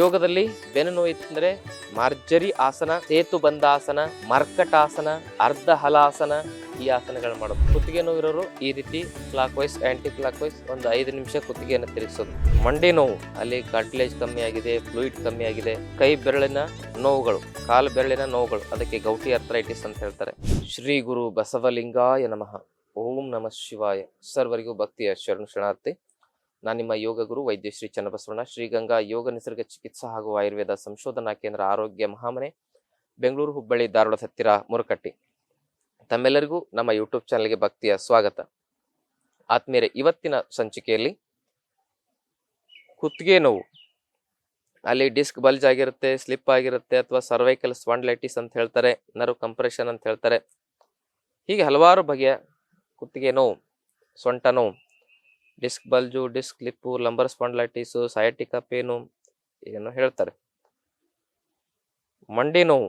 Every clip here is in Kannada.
ಯೋಗದಲ್ಲಿ ಬೆನ್ನು ನೋವು ಇತ್ತಂದ್ರೆ ಮಾರ್ಜರಿ ಆಸನ, ಸೇತು ಬಂದಾಸನ ಮರ್ಕಟಾಸನ ಅರ್ಧ ಹಲಾಸನ ಈ ಆಸನಗಳು ಮಾಡೋದು. ಕುತ್ತಿಗೆ ನೋವು ಇರೋರು ಈ ರೀತಿ clockwise anticlockwise ಒಂದು ಐದು ನಿಮಿಷ ಕುತ್ತಿಗೆಯನ್ನು ತಿರುಗಿಸೋದು. ಮಂಡಿ ನೋವು, ಅಲ್ಲಿ ಕಾರ್ಟಿಲೇಜ್ ಕಮ್ಮಿ ಆಗಿದೆ ಫ್ಲೂಯಿಡ್ ಕಮ್ಮಿ ಆಗಿದೆ, ಕೈ ಬೆರಳಿನ ನೋವುಗಳು, ಕಾಲು ಬೆರಳಿನ ನೋವುಗಳು, ಅದಕ್ಕೆ ಗೌಟಿ ಅರ್ಥರೈಟಿಸ್ ಅಂತ ಹೇಳ್ತಾರೆ. ಶ್ರೀ ಗುರು ಬಸವಲಿಂಗಾಯ ನಮಃ. ಓಂ ನಮಃ ಶಿವಾಯ. ಸರ್ವರಿಗೂ ಭಕ್ತಿಯ ಶರಣು ಶರಣಾರ್ಥಿ. ನಾನು ನಿಮ್ಮ ಯೋಗ ಗುರು ವೈದ್ಯ ಶ್ರೀ ಚನ್ನಬಸವಣ್ಣ, ಶ್ರೀಗಂಗಾ ಯೋಗ ನಿಸರ್ಗ ಚಿಕಿತ್ಸಾ ಹಾಗೂ ಆಯುರ್ವೇದ ಸಂಶೋಧನಾ ಕೇಂದ್ರ ಆರೋಗ್ಯ ಮಹಾಮನೆ, ಬೆಂಗಳೂರು ಹುಬ್ಬಳ್ಳಿ ಧಾರವಾಡ ಹತ್ತಿರ ಮುರಕಟ್ಟಿ. ತಮ್ಮೆಲ್ಲರಿಗೂ ನಮ್ಮ ಯೂಟ್ಯೂಬ್ ಚಾನಲ್ಗೆ ಭಕ್ತಿಯ ಸ್ವಾಗತ. ಆತ್ಮೀಯರೇ, ಇವತ್ತಿನ ಸಂಚಿಕೆಯಲ್ಲಿ ಕುತ್ತಿಗೆ ನೋವು. ಅಲ್ಲಿ ಡಿಸ್ಕ್ ಬಲ್ಜ್ ಆಗಿರುತ್ತೆ, ಸ್ಲಿಪ್ ಆಗಿರುತ್ತೆ ಅಥವಾ ಸರ್ವೈಕಲ್ ಸ್ಪಾಂಡ್ಲೈಟಿಸ್ ಅಂತ ಹೇಳ್ತಾರೆ, ನರು ಕಂಪ್ರೆಷನ್ ಅಂತ ಹೇಳ್ತಾರೆ. ಹೀಗೆ ಹಲವಾರು ಬಗೆಯ ಕುತ್ತಿಗೆ ನೋವು, ಸೊಂಟ ನೋವು. Disc bulge, disc slip lumbar spondylitis sciatica pain ಏನೋ ಹೇಳ್ತಾರೆ. ಮಂಡಿ ನೋವು.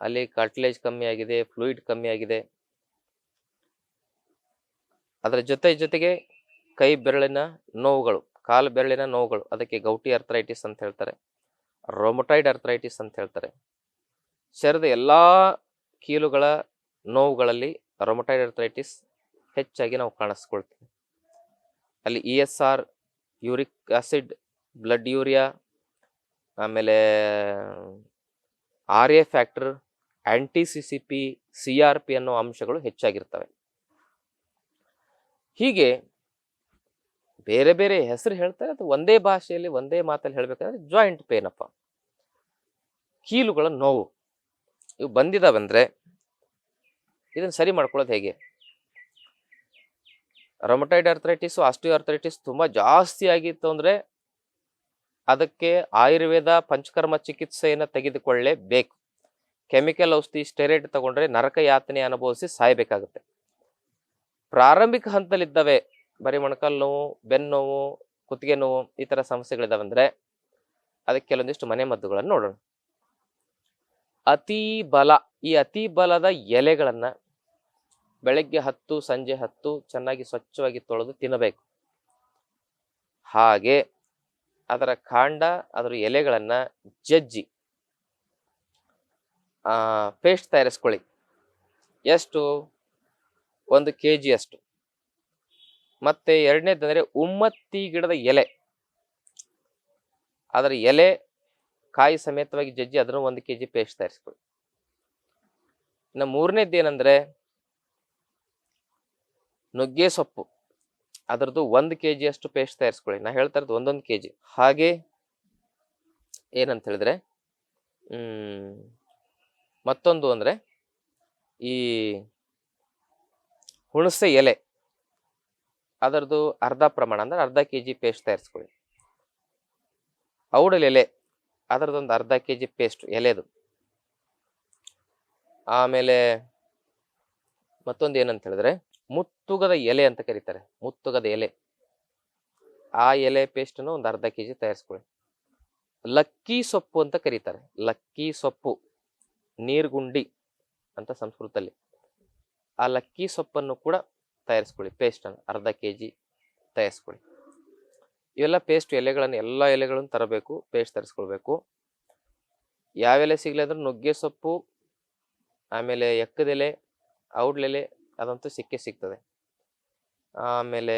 ಅಲ್ಲಿ ಕಾರ್ಟಿಲೇಜ್ ಕಮ್ಮಿ ಆಗಿದೆ ಫ್ಲೂಯಿಡ್ ಕಮ್ಮಿ ಆಗಿದೆ. ಅದರ ಜೊತೆ ಜೊತೆಗೆ ಕೈ ಬೆರಳಿನ ನೋವುಗಳು, ಕಾಲು ಬೆರಳಿನ ನೋವುಗಳು, ಅದಕ್ಕೆ ಗೌಟಿ ಅರ್ಥರೈಟಿಸ್ ಅಂತ ಹೇಳ್ತಾರೆ. ರೊಮೊಟೈಡ್ ಅರ್ಥರೈಟಿಸ್ ಅಂತ ಹೇಳ್ತಾರೆ. ಶರೀರದ ಎಲ್ಲ ಕೀಲುಗಳ ನೋವುಗಳಲ್ಲಿ ರೊಮೊಟೈಡ್ ಅರ್ಥರೈಟಿಸ್ ಹೆಚ್ಚಾಗಿ ನಾವು ಕಾಣಿಸ್ಕೊಳ್ತೀವಿ. ಅಲ್ಲಿ E S R uric acid, blood urea, ಆಮೇಲೆ R A factor anti C C P, C R P ಅನ್ನೋ ಅಂಶಗಳು ಹೆಚ್ಚಾಗಿರ್ತವೆ. ಹೀಗೆ ಬೇರೆ ಬೇರೆ ಹೆಸರು ಹೇಳ್ತಾರೆ, ಅದು ಒಂದೇ ಭಾಷೆಯಲ್ಲಿ ಒಂದೇ ಮಾತಲ್ಲಿ ಹೇಳಬೇಕಂದ್ರೆ ಜಾಯಿಂಟ್ ಪೇನ್ ಅಪ್ಪ ಕೀಲುಗಳ ನೋವು. ಇವು ಬಂದಿದಾವಂದ್ರೆ ಇದನ್ನ ಸರಿ ಮಾಡ್ಕೊಳ್ಳೋದು ಹೇಗೆ? ರೊಮಟೈಡ್ ಅರ್ಥರೈಟಿಸು ಆಸ್ಟಿಯೋ ಅರ್ಥರೈಟಿಸ್ ತುಂಬ ಜಾಸ್ತಿ ಆಗಿತ್ತು ಅಂದರೆ ಅದಕ್ಕೆ ಆಯುರ್ವೇದ ಪಂಚಕರ್ಮ ಚಿಕಿತ್ಸೆಯನ್ನು ತೆಗೆದುಕೊಳ್ಳಲೇಬೇಕು ಕೆಮಿಕಲ್ ಔಷಧಿ ಸ್ಟೆರೈಡ್ ತಗೊಂಡ್ರೆ ನರಕ ಯಾತನೆ ಅನುಭವಿಸಿ ಸಾಯಬೇಕಾಗುತ್ತೆ. ಪ್ರಾರಂಭಿಕ ಹಂತದಲ್ಲಿದ್ದಾವೆ ಬರೀ ಮೊಣಕಾಲು ನೋವು ಬೆನ್ನು ನೋವು, ಕುತ್ತಿಗೆ ನೋವು ಈ ಥರ ಸಮಸ್ಯೆಗಳಿದ್ದಾವೆ ಸಮಸ್ಯೆಗಳಿದಾವಂದ್ರೆ ಅದಕ್ಕೆ ಕೆಲವೊಂದಿಷ್ಟು ಮನೆ ಮದ್ದುಗಳನ್ನು ನೋಡೋಣ. ಅತೀ ಬಲ, ಈ ಅತೀ ಬಲದ ಎಲೆಗಳನ್ನ ಬೆಳಗ್ಗೆ ಹತ್ತು, ಸಂಜೆ ಹತ್ತು ಚೆನ್ನಾಗಿ ಸ್ವಚ್ಛವಾಗಿ ತೊಳೆದು ತಿನ್ನಬೇಕು. ಹಾಗೆ ಅದರ ಕಾಂಡ, ಅದರ ಎಲೆಗಳನ್ನ ಜಜ್ಜಿ, ಆ, ಪೇಸ್ಟ್ ತಯಾರಿಸ್ಕೊಳ್ಳಿ. ಎಷ್ಟು? ಒಂದು ಕೆ ಜಿ ಅಷ್ಟು. ಮತ್ತೆ ಎರಡನೇದಂದ್ರೆ ಉಮ್ಮತ್ತಿ ಗಿಡದ ಎಲೆ. ಅದರ ಎಲೆ ಕಾಯಿ ಸಮೇತವಾಗಿ ಜಜ್ಜಿ ಅದನ್ನು ಒಂದು ಕೆ ಜಿ ಪೇಸ್ಟ್ ತಯಾರಿಸ್ಕೊಳ್ಳಿ. ಇನ್ನು ಮೂರನೇದ್ದು ಏನಂದ್ರೆ ನುಗ್ಗೆ ಸೊಪ್ಪು. ಅದರದ್ದು ಒಂದು ಕೆ ಜಿ ಅಷ್ಟು ಪೇಸ್ಟ್ ತಯಾರಿಸ್ಕೊಳ್ಳಿ. ನಾ ಹೇಳ್ತಾ ಇರೋದು ಒಂದೊಂದು ಕೆ ಜಿ ಹಾಗೆ ಏನಂತ ಹೇಳಿದ್ರೆ ಮತ್ತೊಂದು ಅಂದರೆ ಈ ಹುಣಸೆ ಎಲೆ. ಅದರದ್ದು ಅರ್ಧ ಪ್ರಮಾಣ ಅಂದ್ರೆ ಅರ್ಧ ಕೆ ಜಿ ಪೇಸ್ಟ್ ತಯಾರಿಸ್ಕೊಳ್ಳಿ. ಔಡಲ್ ಎಲೆ ಅದರದೊಂದು ಅರ್ಧ ಕೆ ಜಿ ಪೇಸ್ಟ್ ಎಲೆದು. ಆಮೇಲೆ ಮತ್ತೊಂದು ಏನಂತ ಹೇಳಿದ್ರೆ ಮುತ್ತುಗದ ಎಲೆ ಅಂತ ಕರೀತಾರೆ. ಮುತ್ತುಗದ ಎಲೆ. ಆ ಎಲೆ ಪೇಸ್ಟನ್ನು ಒಂದು ಅರ್ಧ ಕೆ ಜಿ ತಯಾರಿಸ್ಕೊಳ್ಳಿ. ಲಕ್ಕಿ ಸೊಪ್ಪು ಅಂತ ಕರೀತಾರೆ. ಲಕ್ಕಿ ಸೊಪ್ಪು, ನೀರ್ಗುಂಡಿ ಅಂತ ಸಂಸ್ಕೃತದಲ್ಲಿ. ಆ ಲಕ್ಕಿ ಸೊಪ್ಪನ್ನು ಕೂಡ ತಯಾರಿಸ್ಕೊಳ್ಳಿ ಪೇಸ್ಟನ್ನು ಅರ್ಧ ಕೆ ಜಿ ತಯಾರಿಸ್ಕೊಳ್ಳಿ. ಇವೆಲ್ಲ ಪೇಸ್ಟ್ ಎಲೆಗಳನ್ನು ಎಲ್ಲ ಎಲೆಗಳನ್ನು ತರಬೇಕು ಪೇಸ್ಟ್ ತರಿಸ್ಕೊಳ್ಬೇಕು. ಯಾವೆಲೆ ಸಿಗಲಿ ಅಂದ್ರೆ ನುಗ್ಗೆ ಸೊಪ್ಪು, ಆಮೇಲೆ ಎಕ್ಕದೆಲೆ, ಔಡ್ಲೆಲೆ ಅದಂತೂ ಸಿಕ್ಕೇ ಸಿಗ್ತದೆ. ಆಮೇಲೆ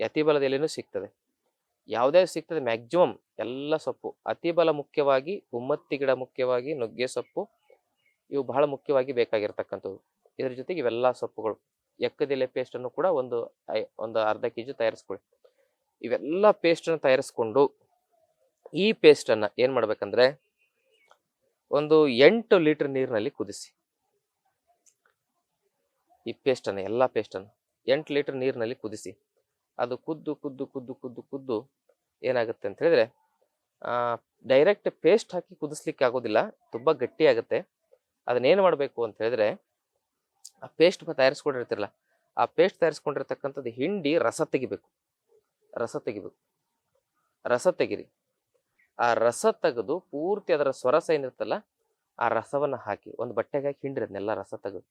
ಅತಿಬಲದ ಬಲದಲ್ಲಿನೂ ಸಿಗ್ತದೆ. ಯಾವುದೇ ಸಿಗ್ತದೆ ಮ್ಯಾಕ್ಸಿಮಮ್ ಎಲ್ಲ ಸೊಪ್ಪು. ಅತಿಬಲ ಮುಖ್ಯವಾಗಿ ಉಮ್ಮತ್ತಿ ಗಿಡ ಮುಖ್ಯವಾಗಿ, ನುಗ್ಗೆ ಸೊಪ್ಪು, ಇವು ಬಹಳ ಮುಖ್ಯವಾಗಿ ಬೇಕಾಗಿರ್ತಕ್ಕಂಥದ್ದು. ಇದ್ರ ಜೊತೆಗೆ ಇವೆಲ್ಲ ಸೊಪ್ಪುಗಳು. ಎಕ್ಕದೆಲೆ ಪೇಸ್ಟನ್ನು ಕೂಡ ಒಂದು ಒಂದು ಅರ್ಧ ಕೆ ಜಿ ತಯಾರಿಸ್ಕೊಳ್ಳಿ. ಇವೆಲ್ಲ ಪೇಸ್ಟನ್ನು ತಯಾರಿಸ್ಕೊಂಡು ಈ ಪೇಸ್ಟನ್ನು ಏನು ಮಾಡ್ಬೇಕಂದ್ರೆ, ಒಂದು ಎಂಟು ಲೀಟರ್ ನೀರಿನಲ್ಲಿ ಕುದಿಸಿ. ಈ ಪೇಸ್ಟನ್ನು ಎಲ್ಲ ಪೇಸ್ಟನ್ನು ಎಂಟು ಲೀಟರ್ ನೀರಿನಲ್ಲಿ ಕುದಿಸಿ, ಅದು ಕುದ್ದು ಕುದ್ದು ಕುದ್ದು ಕುದ್ದು ಕುದ್ದು ಏನಾಗುತ್ತೆ ಅಂತ ಹೇಳಿದ್ರೆ ಡೈರೆಕ್ಟ್ ಪೇಸ್ಟ್ ಹಾಕಿ ಕುದಿಸ್ಲಿಕ್ಕೆ ಆಗೋದಿಲ್ಲ, ತುಂಬ ಗಟ್ಟಿ ಆಗುತ್ತೆ. ಅದನ್ನೇನು ಮಾಡಬೇಕು ಅಂತ ಹೇಳಿದ್ರೆ, ಆ ಪೇಸ್ಟ್ ತಯಾರಿಸ್ಕೊಂಡಿರ್ತಿರಲ್ಲ, ಆ ಪೇಸ್ಟ್ ತಯಾರಿಸ್ಕೊಂಡಿರ್ತಕ್ಕಂಥದ್ದು ಹಿಂಡಿ ರಸ ತೆಗಿಬೇಕು. ರಸ ತೆಗಿಬೇಕು. ರಸ ತೆಗಿರಿ. ಆ ರಸ ತೆಗೆದು ಪೂರ್ತಿ ಅದರ ಸ್ವರಸ ಏನಿರ್ತಲ್ಲ ಆ ರಸವನ್ನು ಹಾಕಿ, ಒಂದು ಬಟ್ಟೆಗೆ ಹಾಕಿ ಹಿಂಡ್ರಿ, ಅದನ್ನೆಲ್ಲ ರಸ ತೆಗೆದು.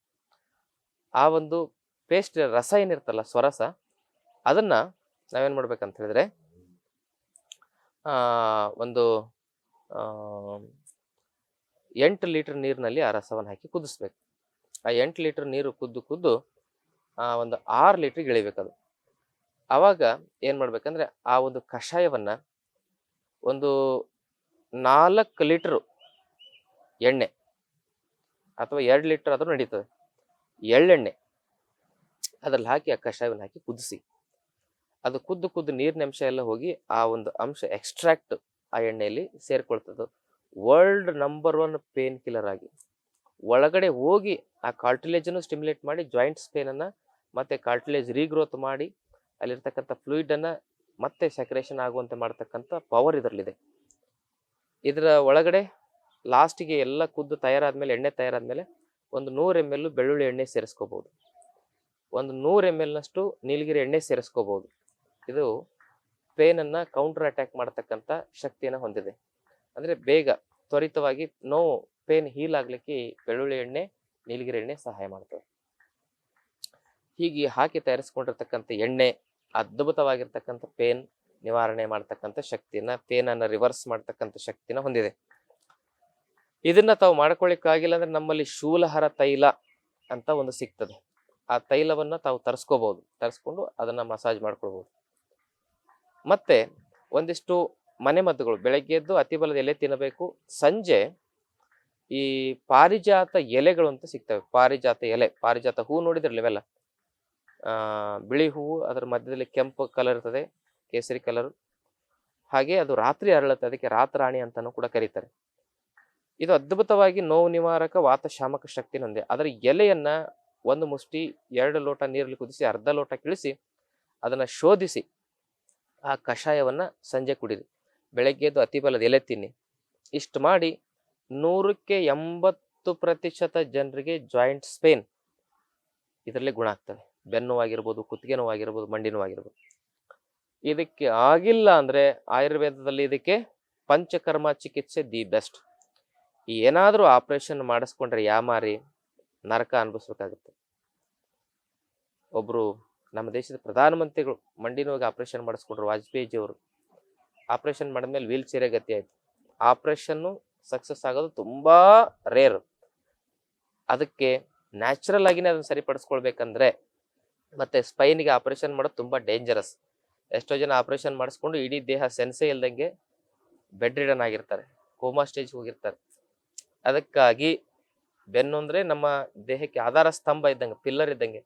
ಆ ಒಂದು ಪೇಸ್ಟ್ ರಸ ಏನಿರ್ತಲ್ಲ ಸ್ವರಸ, ಅದನ್ನ ನಾವೇನು ಮಾಡ್ಬೇಕಂತ ಹೇಳಿದ್ರೆ ಒಂದು ಎಂಟು ಲೀಟರ್ ನೀರಿನಲ್ಲಿ ಆ ರಸವನ್ನು ಹಾಕಿ ಕುದಿಸ್ಬೇಕು. ಆ ಎಂಟು ಲೀಟರ್ ನೀರು ಕುದ್ದು ಕುದ್ದು, ಆ, ಒಂದು ಆರು ಲೀಟ್ರಿಗೆ ಇಳಿಬೇಕದು ಆವಾಗ ಏನು ಮಾಡ್ಬೇಕಂದ್ರೆ, ಆ ಒಂದು ಕಷಾಯವನ್ನ ಒಂದು ನಾಲ್ಕು ಲೀಟ್ರು ಎಣ್ಣೆ ಅಥವಾ ಎರಡು ಲೀಟರ್ ಆದ್ರೂ ನಡೀತದೆ. ಎಳ್ಳೆಣ್ಣೆ. ಅದರಲ್ಲಿ ಹಾಕಿ ಆ ಕಷಾಯವನ್ನು ಹಾಕಿ ಕುದಿಸಿ. ಅದು ಕುದ್ದು ಕುದ್ದು ನೀರಿನ ಅಂಶ ಎಲ್ಲ ಹೋಗಿ ಆ ಒಂದು ಅಂಶ ಎಕ್ಸ್ಟ್ರಾಕ್ಟ್ ಆ ಎಣ್ಣೆಯಲ್ಲಿ ಸೇರಿಕೊಳ್ತದ್ದು world number one painkiller ಆಗಿ. ಒಳಗಡೆ ಹೋಗಿ ಆ ಕಾರ್ಟಿಲೇಜನ್ನು ಸ್ಟಿಮ್ಯುಲೇಟ್ ಮಾಡಿ ಜಾಯಿಂಟ್ಸ್ ಪೇನನ್ನು ಮತ್ತೆ ಕಾರ್ಟಿಲೇಜ್ ರೀಗ್ರೋತ್ ಮಾಡಿ ಅಲ್ಲಿರ್ತಕ್ಕಂಥ ಫ್ಲೂಯಿಡನ್ನು ಮತ್ತೆ ಸೆಕ್ರೇಷನ್ ಆಗುವಂತೆ ಮಾಡ್ತಕ್ಕಂಥ ಪವರ್ ಇದರಲ್ಲಿದೆ. ಇದರ ಒಳಗಡೆ ಲಾಸ್ಟಿಗೆ ಎಲ್ಲ ಕುದ್ದು ತಯಾರಾದ್ಮೇಲೆ, ಎಣ್ಣೆ ತಯಾರಾದ್ಮೇಲೆ ಒಂದು ನೂರು ಎಂ ಎಲ್ ಬೆಳ್ಳುಳ್ಳಿ ಎಣ್ಣೆ ಸೇರಿಸ್ಕೋಬೋದು. ಒಂದು ನೂರು ಎಂ ಎಲ್ನಷ್ಟು ನೀಲಗಿರಿ ಎಣ್ಣೆ ಸೇರಿಸ್ಕೋಬೋದು. ಇದು ಪೇನನ್ನು ಕೌಂಟರ್ ಅಟ್ಯಾಕ್ ಮಾಡತಕ್ಕಂಥ ಶಕ್ತಿಯನ್ನು ಹೊಂದಿದೆ. ಅಂದರೆ ಬೇಗ, ತ್ವರಿತವಾಗಿ ನೋವು ಪೇನ್ ಹೀಲ್ ಆಗಲಿಕ್ಕೆ ಬೆಳ್ಳುಳ್ಳಿ ಎಣ್ಣೆ, ನೀಲಗಿರಿ ಎಣ್ಣೆ ಸಹಾಯ ಮಾಡ್ತದೆ. ಹೀಗೆ ಹಾಕಿ ತಯಾರಿಸ್ಕೊಂಡಿರ್ತಕ್ಕಂಥ ಎಣ್ಣೆ, ಅದ್ಭುತವಾಗಿರ್ತಕ್ಕಂಥ ಪೇನ್ ನಿವಾರಣೆ ಮಾಡ್ತಕ್ಕಂಥ ಶಕ್ತಿಯನ್ನ ಪೇನನ್ನು ರಿವರ್ಸ್ ಮಾಡ್ತಕ್ಕಂಥ ಶಕ್ತಿನ ಹೊಂದಿದೆ. ಇದನ್ನ ತಾವು ಮಾಡ್ಕೊಳ್ಳಿಕ್ಕಾಗಿಲ್ಲ ಅಂದ್ರೆ ನಮ್ಮಲ್ಲಿ ಶೂಲಹರ ತೈಲ ಅಂತ ಒಂದು ಸಿಗ್ತದೆ. ಆ ತೈಲವನ್ನ ತಾವು ತರಿಸ್ಕೋಬಹುದು ತರಿಸ್ಕೊಂಡು ಅದನ್ನ ಮಸಾಜ್ ಮಾಡ್ಕೊಳ್ಬಹುದು ಮತ್ತೆ ಒಂದಿಷ್ಟು ಮನೆ ಮದ್ದುಗಳು ಬೆಳಗ್ಗೆ ಎದ್ದು ಅತಿ ಬಲದ ಎಲೆ ತಿನ್ನಬೇಕು. ಸಂಜೆ ಈ ಪಾರಿಜಾತ ಎಲೆಗಳು ಅಂತ ಸಿಗ್ತವೆ. ಪಾರಿಜಾತ ಎಲೆ, ಪಾರಿಜಾತ ಹೂ ನೋಡಿದ್ರಲ್ಲ ಇವೆಲ್ಲ? ಬಿಳಿ ಹೂವು, ಅದರ ಮಧ್ಯದಲ್ಲಿ ಕೆಂಪು ಕಲರ್ ಇರ್ತದೆ, ಕೇಸರಿ ಕಲರ್ ಹಾಗೆ ಅದು ರಾತ್ರಿ ಅರಳುತ್ತೆ. ಅದಕ್ಕೆ ರಾತ್ರಾಣಿ ಅಂತಾನು ಕೂಡ ಕರೀತಾರೆ. ಇದು ಅದ್ಭುತವಾಗಿ ನೋವು ನಿವಾರಕ, ವಾತ ಶಾಮಕ ಶಕ್ತಿ ಹೊಂದಿದೆ ಅದರ ಎಲೆಯನ್ನ ಒಂದು ಮುಷ್ಟಿ, ಎರಡು ಲೋಟ ನೀರಲ್ಲಿ ಕುದಿಸಿ, ಅರ್ಧ ಲೋಟ ಕಿಳಿಸಿ, ಅದನ್ನ ಶೋಧಿಸಿ, ಆ ಕಷಾಯವನ್ನ ಸಂಜೆ ಕುಡಿರಿ. ಬೆಳಗ್ಗೆ ಎದ್ದು ಅತಿ ಬಲದ ಎಲೆ ತಿನ್ನಿ. ಇಷ್ಟು ಮಾಡಿ ನೂರಕ್ಕೆ ಎಂಬತ್ತು ಪ್ರತಿಶತ ಜನರಿಗೆ ಜಾಯಿಂಟ್ ಸ್ಪೇನ್. ಇದರಲ್ಲಿ ಗುಣ ಆಗ್ತವೆ ಬೆನ್ನು ಆಗಿರ್ಬೋದು, ಕುತ್ತಿಗೆ ನೋವಾಗಿರ್ಬೋದು ಮಂಡಿ ನೋವಾಗಿರ್ಬೋದು ಇದಕ್ಕೆ ಆಗಿಲ್ಲ ಅಂದ್ರೆ ಆಯುರ್ವೇದದಲ್ಲಿ ಇದಕ್ಕೆ ಪಂಚಕರ್ಮ ಚಿಕಿತ್ಸೆ ದಿ ಬೆಸ್ಟ್. ಏನಾದರೂ ಆಪರೇಷನ್ ಮಾಡಿಸ್ಕೊಂಡ್ರೆ ಯಾಮಾರಿ ನರಕ ಅನುಭವಿಸ್ಬೇಕಾಗುತ್ತೆ. ಒಬ್ಬರು ನಮ್ಮ ದೇಶದ ಪ್ರಧಾನಮಂತ್ರಿಗಳು ಮಂಡಿ ನೋವಿಗೆ ಆಪರೇಷನ್ ಮಾಡಿಸ್ಕೊಂಡ್ರು ವಾಜಪೇಯಿಜಿಯವರು. ಆಪ್ರೇಷನ್ ಮಾಡಿದ್ಮೇಲೆ ವೀಲ್ ಚೇರೇ ಗತಿ ಆಯಿತು. ಆಪ್ರೇಷನ್ನು ಸಕ್ಸಸ್ ಆಗೋದು ತುಂಬ ರೇರ್ ಅದಕ್ಕೆ ನ್ಯಾಚುರಲ್ ಆಗಿನೇ ಅದನ್ನು ಸರಿಪಡಿಸ್ಕೊಳ್ಬೇಕಂದ್ರೆ ಮತ್ತೆ ಸ್ಪೈನಿಗೆ ಆಪರೇಷನ್ ಮಾಡೋದು ತುಂಬ ಡೇಂಜರಸ್ ಎಷ್ಟೋ ಜನ ಆಪರೇಷನ್ ಮಾಡಿಸ್ಕೊಂಡು ಇಡೀ ದೇಹ ಸೆನ್ಸೇ ಇಲ್ದಂಗೆ ಬೆಡ್ ರಿಡನ್ ಆಗಿರ್ತಾರೆ. ಕೋಮಾ ಸ್ಟೇಜ್ ಹೋಗಿರ್ತಾರೆ. ಅದಕ್ಕಾಗಿ ಬೆನ್ನು ಅಂದರೆ ನಮ್ಮ ದೇಹಕ್ಕೆ ಆಧಾರ ಸ್ತಂಭ ಇದ್ದಂಗೆ ಪಿಲ್ಲರ್ ಇದ್ದಂಗೆ.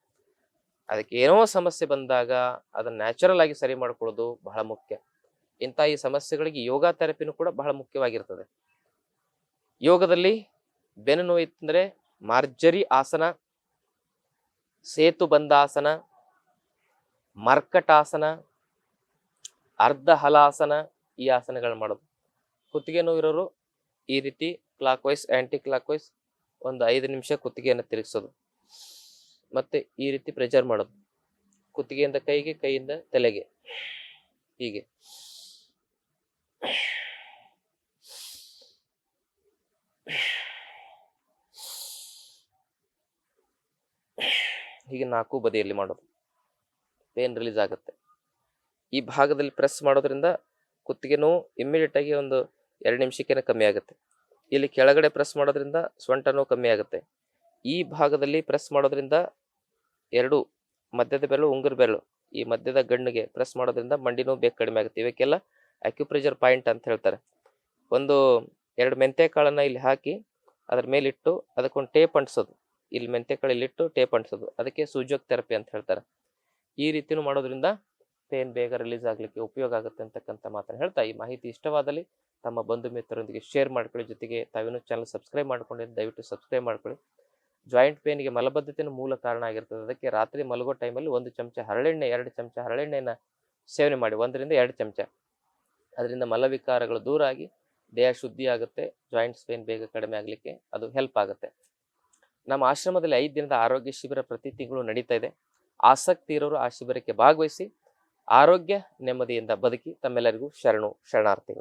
ಅದಕ್ಕೆ ಏನೋ ಸಮಸ್ಯೆ ಬಂದಾಗ ಅದನ್ನ ನ್ಯಾಚುರಲ್ ಆಗಿ ಸರಿ ಮಾಡ್ಕೊಳ್ಳೋದು ಬಹಳ ಮುಖ್ಯ. ಇಂಥ ಈ ಸಮಸ್ಯೆಗಳಿಗೆ ಯೋಗ ಥೆರಪಿನೂ ಕೂಡ ಬಹಳ ಮುಖ್ಯವಾಗಿರ್ತದೆ. ಯೋಗದಲ್ಲಿ ಬೆನ್ನು ನೋವು ಇತ್ತಂದ್ರೆ ಮಾರ್ಜರಿ ಆಸನ ಸೇತು ಬಂದಾಸನ ಮರ್ಕಟಾಸನ ಅರ್ಧ ಹಲಾಸನ ಈ ಆಸನಗಳು ಮಾಡೋದು. ಕುತ್ತಿಗೆ ನೋವಿರೋರು ಈ ರೀತಿ clockwise anticlockwise ಒಂದು ಐದು ನಿಮಿಷ ಕುತ್ತಿಗೆಯನ್ನು ತಿರುಗಿಸೋದು. ಮತ್ತು ಈ ರೀತಿ ಪ್ರೆಜರ್ ಮಾಡೋದು. ಕುತ್ತಿಗೆಯಿಂದ ಕೈಗೆ, ಕೈಯಿಂದ ತಲೆಗೆ. ಹೀಗೆ. ಹೀಗೆ ನಾಲ್ಕು ಬದಿಯಲ್ಲಿ ಮಾಡೋದು. ಪೇನ್ ರಿಲೀಸ್ ಆಗುತ್ತೆ. ಈ ಭಾಗದಲ್ಲಿ ಪ್ರೆಸ್ ಮಾಡೋದ್ರಿಂದ ಕುತ್ತಿಗೆ ನೋವು ಇಮ್ಮಿಡಿಯೇಟ್ ಆಗಿ ಒಂದು ಎರಡು ನಿಮಿಷಕ್ಕೇನೆ ಕಮ್ಮಿ ಆಗುತ್ತೆ. ಇಲ್ಲಿ ಕೆಳಗಡೆ ಪ್ರೆಸ್ ಮಾಡೋದ್ರಿಂದ ಸೊಂಟ ನೋವು ಕಮ್ಮಿ ಆಗುತ್ತೆ. ಈ ಭಾಗದಲ್ಲಿ ಪ್ರೆಸ್ ಮಾಡೋದ್ರಿಂದ ಎರಡು ಮಧ್ಯದ ಬೆರಳು, ಉಂಗುರ ಬೆರಳು. ಈ ಮಧ್ಯದ ಗಣ್ಣಿಗೆ ಪ್ರೆಸ್ ಮಾಡೋದ್ರಿಂದ ಮಂಡಿ ನೋವು ಬೇಗ ಕಡಿಮೆ ಆಗುತ್ತೆ. ಇವಕ್ಕೆಲ್ಲ ಅಕ್ಯುಪ್ರೆಷರ್ ಪಾಯಿಂಟ್ ಅಂತ ಹೇಳ್ತಾರೆ. ಒಂದು ಎರಡು ಮೆಂತೆ ಕಾಳನ್ನ ಇಲ್ಲಿ ಹಾಕಿ ಅದ್ರ ಮೇಲಿಟ್ಟು ಅದಕ್ಕೊಂದು ಟೇಪ್ ಅಂಟಿಸೋದು. ಇಲ್ಲಿ ಮೆಂತೆ ಕಾಳು ಇಲ್ಲಿಟ್ಟು ಟೇಪ್ ಅಂಟಿಸೋದು. ಅದಕ್ಕೆ ಸೂಜೋಕ್ ಥೆರಪಿ ಅಂತ ಹೇಳ್ತಾರೆ. ಈ ರೀತಿನೂ ಮಾಡೋದ್ರಿಂದ ಪೇನ್ ಬೇಗ ರಿಲೀಸ್ ಆಗಲಿಕ್ಕೆ ಉಪಯೋಗ ಆಗುತ್ತೆ ಅಂತಕ್ಕಂಥ ಮಾತನ್ನು ಹೇಳ್ತಾ ಈ ಮಾಹಿತಿ ಇಷ್ಟವಾದಲ್ಲಿ ತಮ್ಮ ಬಂಧು ಮಿತ್ರರೊಂದಿಗೆ ಶೇರ್ ಮಾಡ್ಕೊಳ್ಳಿ. ಜೊತೆಗೆ ತಾವೇನು ಚಾನಲ್ ಸಬ್ಸ್ಕ್ರೈಬ್ ಮಾಡ್ಕೊಂಡಿದ್ದು ದಯವಿಟ್ಟು ಸಬ್ಸ್ಕ್ರೈಬ್ ಮಾಡ್ಕೊಳ್ಳಿ. ಜಾಯಿಂಟ್ ಪೇನ್ಗೆ ಮಲಬದ್ಧತೆಯ ಮೂಲ ಕಾರಣ ಆಗಿರ್ತದೆ. ಅದಕ್ಕೆ ರಾತ್ರಿ ಮಲಗೋ ಟೈಮಲ್ಲಿ ಒಂದು ಚಮಚ ಹರಳೆಣ್ಣೆ, ಎರಡು ಚಮಚ ಹರಳೆಣ್ಣೆನ ಸೇವನೆ ಮಾಡಿ. ಒಂದರಿಂದ ಎರಡು ಚಮಚ. ಅದರಿಂದ ಮಲವಿಕಾರಗಳು ದೂರ ಆಗಿ ದೇಹ ಶುದ್ಧಿ ಆಗುತ್ತೆ. ಜಾಯಿಂಟ್ಸ್ ಪೇನ್ ಬೇಗ ಕಡಿಮೆ ಆಗಲಿಕ್ಕೆ ಅದು ಹೆಲ್ಪ್ ಆಗುತ್ತೆ. ನಮ್ಮ ಆಶ್ರಮದಲ್ಲಿ ಐದು ದಿನದ ಆರೋಗ್ಯ ಶಿಬಿರ ಪ್ರತಿ ತಿಂಗಳು ನಡೀತಾ ಇದೆ. ಆಸಕ್ತಿ ಇರೋರು ಆ ಶಿಬಿರಕ್ಕೆ ಭಾಗವಹಿಸಿ ಆರೋಗ್ಯ ನೆಮ್ಮದಿಯಿಂದ ಬದುಕಿ ತಮ್ಮೆಲ್ಲರಿಗೂ ಶರಣು, ಶರಣಾರ್ಥಿಗಳು.